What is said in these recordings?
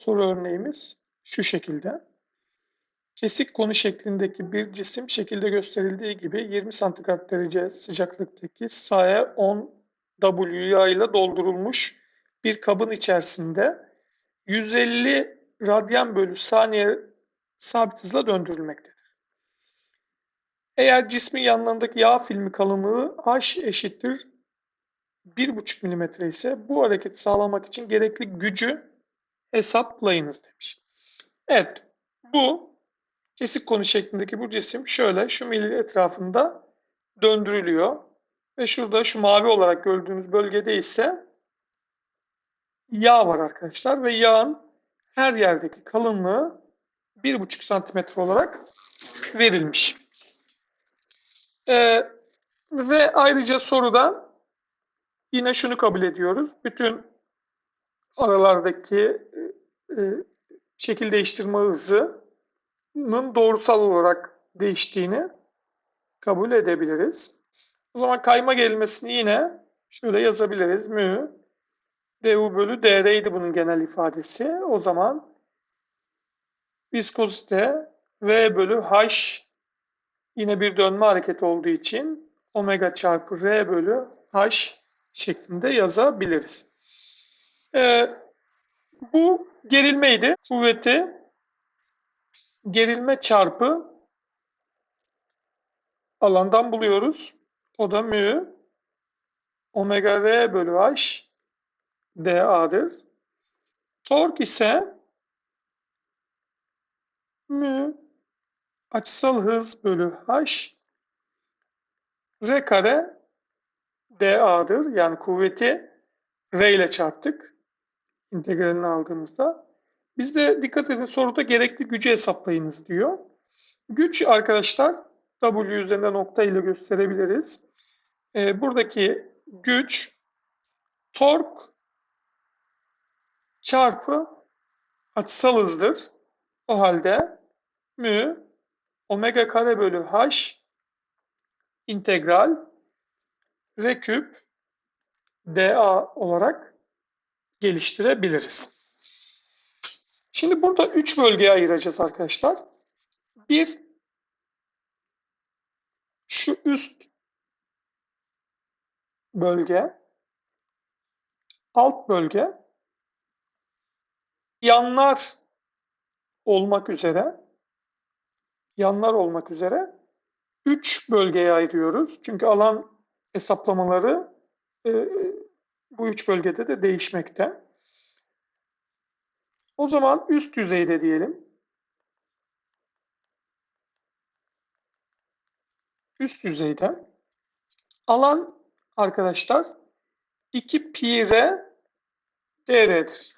Soru örneğimiz şu şekilde. Kesik konu şeklindeki bir cisim şekilde gösterildiği gibi 20 santigrat derece sıcaklıktaki sahaya 10 W yağ ile doldurulmuş bir kabın içerisinde 150 radyan bölü saniye sabit hızla döndürülmektedir. Eğer cismin yanlarındaki yağ filmi kalınlığı H eşittir 1,5 mm ise bu hareketi sağlamak için gerekli gücü hesaplayınız demiş. Evet bu kesik konu şeklindeki bu cisim şöyle şu mil etrafında döndürülüyor. Ve şurada şu mavi olarak gördüğünüz bölgede ise yağ var arkadaşlar. Ve yağın her yerdeki kalınlığı 1,5 santimetre olarak verilmiş. Ee, ve ayrıca soruda yine şunu kabul ediyoruz. Bütün aralardaki e, şekil değiştirme hızının doğrusal olarak değiştiğini kabul edebiliriz. O zaman kayma gelmesini yine şöyle yazabiliriz. Mü du bölü dr'ydi bunun genel ifadesi. O zaman viskozite v bölü h yine bir dönme hareketi olduğu için omega çarpı r bölü h şeklinde yazabiliriz. Ee, bu gerilmeydi. Kuvveti gerilme çarpı alandan buluyoruz. O da mü omega r bölü h dA'dır. Tork ise mü açısal hız bölü h r kare dA'dır. Yani kuvveti r ile çarptık. İntegralini aldığımızda. Biz de dikkat edin soruda gerekli gücü hesaplayınız diyor. Güç arkadaşlar W üzerinde nokta ile gösterebiliriz. E, buradaki güç tork çarpı açısal hızdır. O halde mü omega kare bölü h integral r küp dA olarak geliştirebiliriz. Şimdi burada üç bölgeye ayıracağız arkadaşlar. Bir, şu üst bölge, alt bölge, yanlar olmak üzere, yanlar olmak üzere üç bölgeye ayırıyoruz. Çünkü alan hesaplamaları e, bu üç bölgede de değişmekte. O zaman üst yüzeyde diyelim. Üst yüzeyde alan arkadaşlar 2 pi r dr'dir.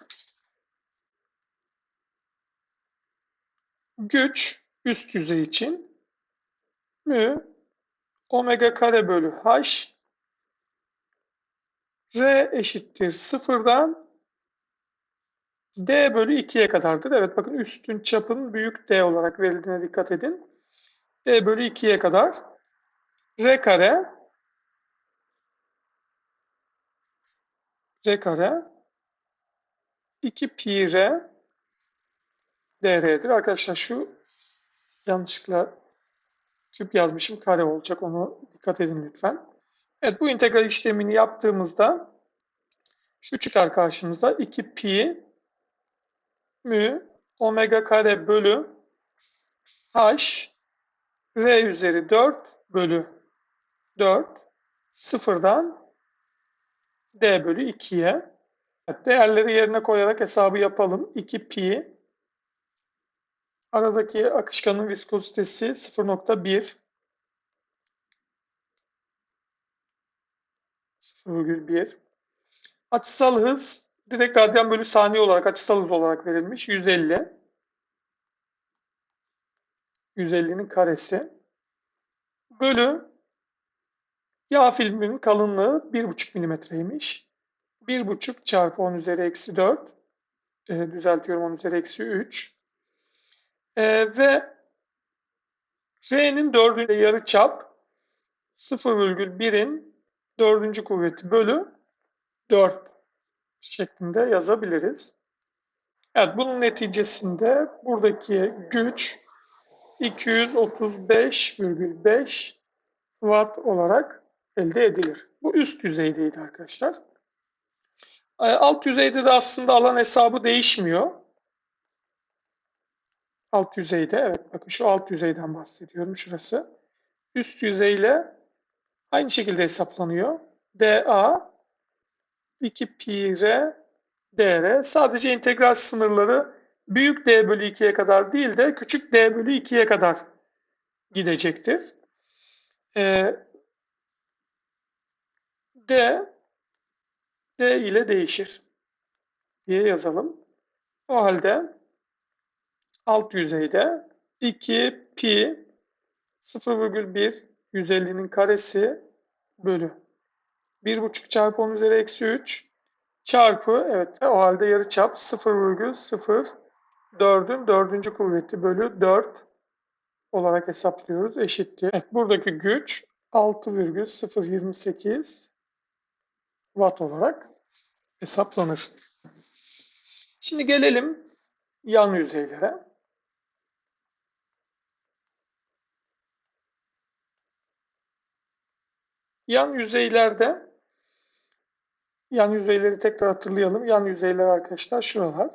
Güç üst yüzey için mü omega kare bölü h r eşittir sıfırdan d bölü 2'ye kadardır. Evet bakın üstün çapın büyük d olarak verildiğine dikkat edin. d bölü 2'ye kadar r kare r kare 2 pi r dr'dir. Arkadaşlar şu yanlışlıkla küp yazmışım kare olacak onu dikkat edin lütfen. Evet bu integral işlemini yaptığımızda şu çıkar karşımızda 2 pi mü omega kare bölü h r üzeri 4 bölü 4 sıfırdan d bölü 2'ye evet, değerleri yerine koyarak hesabı yapalım. 2 pi aradaki akışkanın viskozitesi 0.1 0,1 açısal hız direkt radyan bölü saniye olarak açısal hız olarak verilmiş. 150. 150'nin karesi. Bölü yağ filminin kalınlığı 1,5 milimetreymiş. 1,5 çarpı 10 üzeri eksi 4. E, düzeltiyorum 10 üzeri eksi 3. E, ve R'nin dördüncü yarı çap 0,1'in dördüncü kuvveti bölü 4 şeklinde yazabiliriz. Evet, bunun neticesinde buradaki güç 235,5 watt olarak elde edilir. Bu üst düzeydeydi arkadaşlar. Ee, Alt yüzeyde de aslında alan hesabı değişmiyor. Alt yüzeyde, evet bakın şu alt yüzeyden bahsediyorum şurası. Üst yüzeyle aynı şekilde hesaplanıyor. DA 2 pi r dr. Sadece integral sınırları büyük d bölü 2'ye kadar değil de küçük d bölü 2'ye kadar gidecektir. Ee, d d ile değişir diye yazalım. O halde alt yüzeyde 2 pi 0,1 150'nin karesi bölü 1,5 çarpı 10 üzeri eksi 3 çarpı evet o halde yarıçap 0,04'ün dördüncü kuvveti bölü 4 olarak hesaplıyoruz. Eşittir. Evet, buradaki güç 6,028 watt olarak hesaplanır. Şimdi gelelim yan yüzeylere. Yan yüzeylerde yan yüzeyleri tekrar hatırlayalım. Yan yüzeyler arkadaşlar şuralar.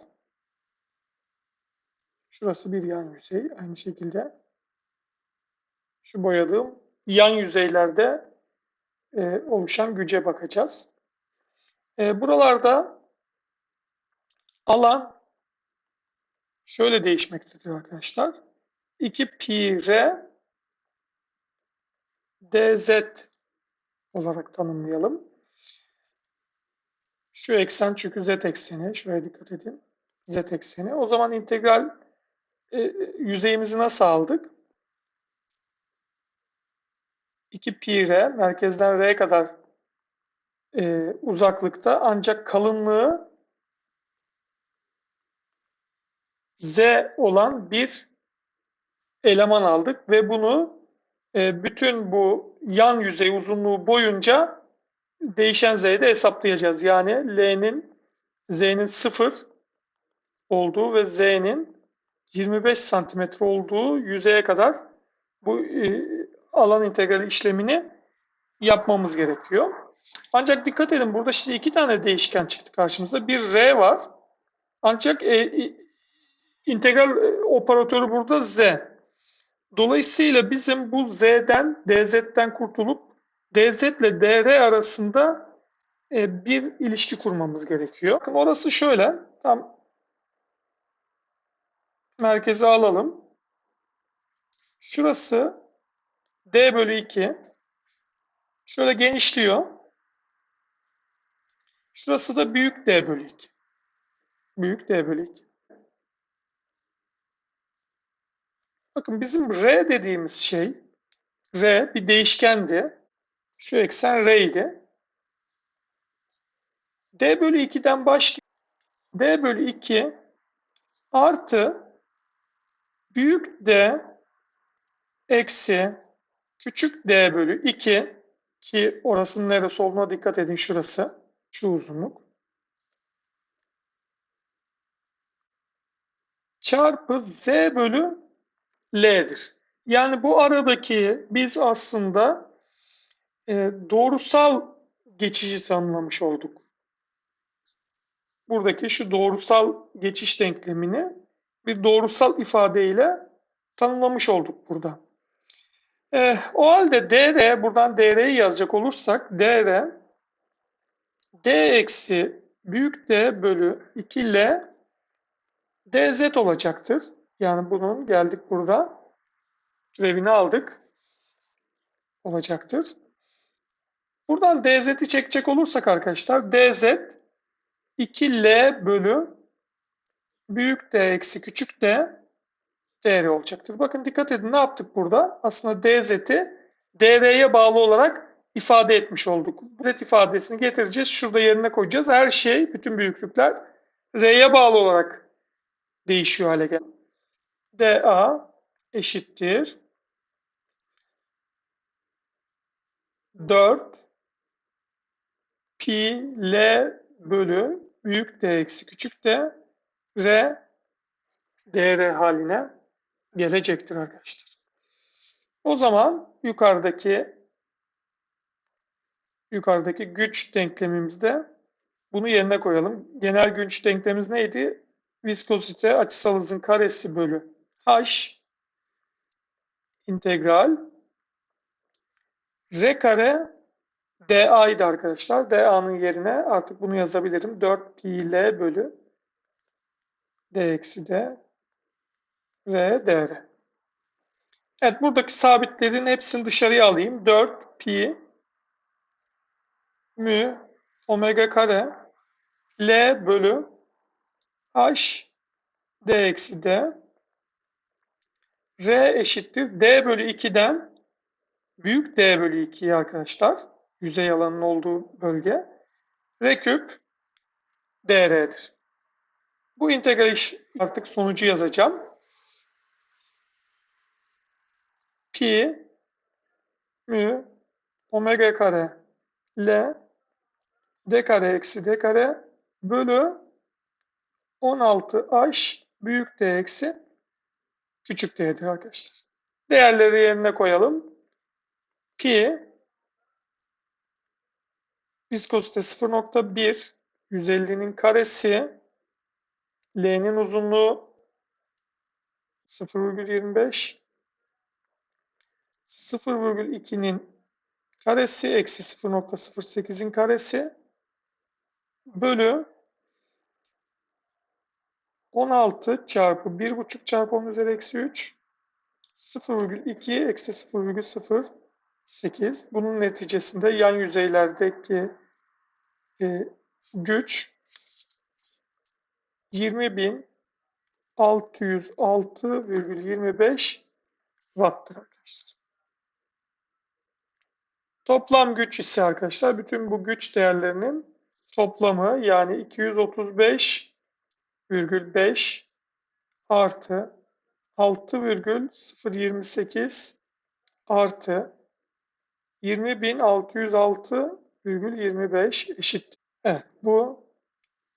Şurası bir yan yüzey. Aynı şekilde şu boyadığım yan yüzeylerde e, oluşan güce bakacağız. E, buralarda alan şöyle değişmektedir arkadaşlar. 2 pi r dz olarak tanımlayalım. Şu eksen çünkü z ekseni. Şuraya dikkat edin. Z ekseni. O zaman integral e, yüzeyimizi nasıl aldık? 2 pi r merkezden r kadar e, uzaklıkta ancak kalınlığı z olan bir eleman aldık ve bunu e, bütün bu yan yüzey uzunluğu boyunca değişen z'de hesaplayacağız. Yani l'nin z'nin 0 olduğu ve z'nin 25 santimetre olduğu yüzeye kadar bu e, alan integrali işlemini yapmamız gerekiyor. Ancak dikkat edin burada şimdi iki tane değişken çıktı karşımıza. Bir r var. Ancak e, integral e, operatörü burada z. Dolayısıyla bizim bu z'den dz'den kurtulup dz ile dr arasında e, bir ilişki kurmamız gerekiyor. Bakın orası şöyle. Tam merkeze alalım. Şurası d bölü 2. Şöyle genişliyor. Şurası da büyük d bölü 2. Büyük d bölü 2. Bakın bizim R dediğimiz şey, R bir değişkendi. Şu eksen R idi. D bölü 2'den başlıyor. D bölü 2 artı büyük D eksi küçük D bölü 2 ki orasının neresi olduğuna dikkat edin şurası. Şu uzunluk. Çarpı Z bölü L'dir. Yani bu aradaki biz aslında e, doğrusal geçişi tanımlamış olduk. Buradaki şu doğrusal geçiş denklemini bir doğrusal ifadeyle tanımlamış olduk burada. E, o halde dr, buradan dr'yi yazacak olursak dr d eksi büyük d bölü 2l dz olacaktır. Yani bunun geldik burada türevini aldık. Olacaktır. Buradan dz'i çekecek olursak arkadaşlar dz 2l bölü büyük d eksi küçük d dr olacaktır. Bakın dikkat edin ne yaptık burada? Aslında dz'i dr'ye bağlı olarak ifade etmiş olduk. Z ifadesini getireceğiz. Şurada yerine koyacağız. Her şey, bütün büyüklükler r'ye bağlı olarak değişiyor hale geldi. dA eşittir 4 pi l bölü büyük d eksi küçük d R DR haline gelecektir arkadaşlar. O zaman yukarıdaki yukarıdaki güç denklemimizde bunu yerine koyalım. Genel güç denklemimiz neydi? Viskozite açısal hızın karesi bölü h integral r kare da'ydı arkadaşlar. da'nın yerine artık bunu yazabilirim. 4 pi l bölü d eksi d r dr. Evet buradaki sabitlerin hepsini dışarıya alayım. 4 pi mü omega kare L bölü H D eksi D R eşittir D bölü 2'den büyük D bölü 2'yi arkadaşlar. Yüzey alanının olduğu bölge. R küp DR'dir. Bu integral iş artık sonucu yazacağım. Pi mü omega kare L d kare eksi d kare bölü 16h büyük d eksi küçük d'dir arkadaşlar. Değerleri yerine koyalım. Pi viskozite 0.1 150'nin karesi L'nin uzunluğu 0,25 0,2'nin karesi eksi 0.08'in karesi bölü 16 çarpı 1,5 çarpı 10 üzeri eksi 3 0,2 eksi 0,08 bunun neticesinde yan yüzeylerdeki e, güç 20.606,25 watt'tır arkadaşlar. Toplam güç ise arkadaşlar bütün bu güç değerlerinin toplamı yani 235,5 artı 6,028 artı 20.606,25 eşit. Evet bu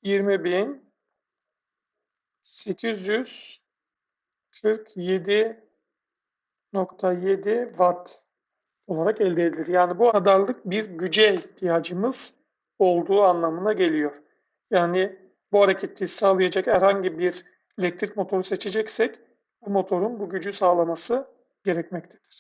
20.847.7 watt olarak elde edilir. Yani bu kadarlık bir güce ihtiyacımız olduğu anlamına geliyor. Yani bu hareketi sağlayacak herhangi bir elektrik motoru seçeceksek bu motorun bu gücü sağlaması gerekmektedir.